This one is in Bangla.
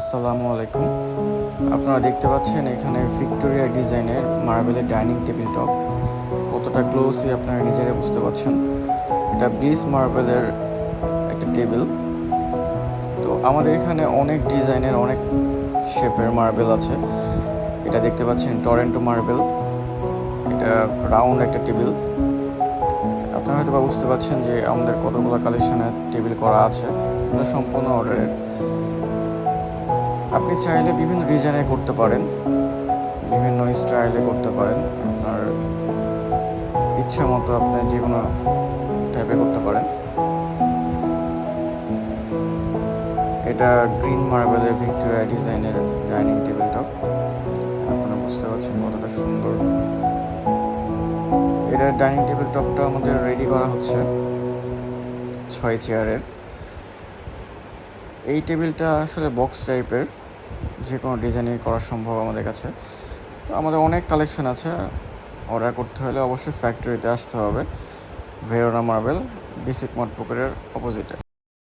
আসসালামু আলাইকুম। আপনারা দেখতে পাচ্ছেন এখানে ভিক্টোরিয়া ডিজাইনের মার্বেলের ডাইনিং টেবিল টপ। কতটা গ্লোসি আপনারা নিজেরা বুঝতে পারছেন। এটা ব্লিস মার্বেলের একটা টেবিল। তো আমাদের এখানে অনেক ডিজাইনের অনেক শেপের মার্বেল আছে। এটা দেখতে পাচ্ছেন টরেন্টো মার্বেল। এটা রাউন্ড একটা টেবিল। আপনারা হয়তো বুঝতে পারছেন যে আমাদের কতগুলো কালেকশনের টেবিল করা আছে। সম্পূর্ণ অর্ডারের আপনি চাইলে বিভিন্ন ডিজাইনে করতে পারেন, বিভিন্ন স্টাইলে করতে পারেন। আপনার ইচ্ছা মতো আপনি যে কোনো টাইপে করতে পারেন। এটা গ্রিন মার্বেলের ভিক্টোরিয়া ডিজাইনের ডাইনিং টেবিল টপ আপনারা বুঝতে পারছেন কতটা সুন্দর। এটা ডাইনিং টেবিল টপটা আমাদের রেডি করা হচ্ছে ছয় চেয়ারের এই টেবিলটা আসলে বক্স টাইপের যে কোনো ডিজাইনই করা সম্ভব আমাদের কাছে। আমাদের অনেক কালেকশন আছে। অর্ডার করতে হলে অবশ্যই ফ্যাক্টরিতে আসতে হবে। ভেরোনা মার্বেল বিসিক মট পুকুরের অপোজিটে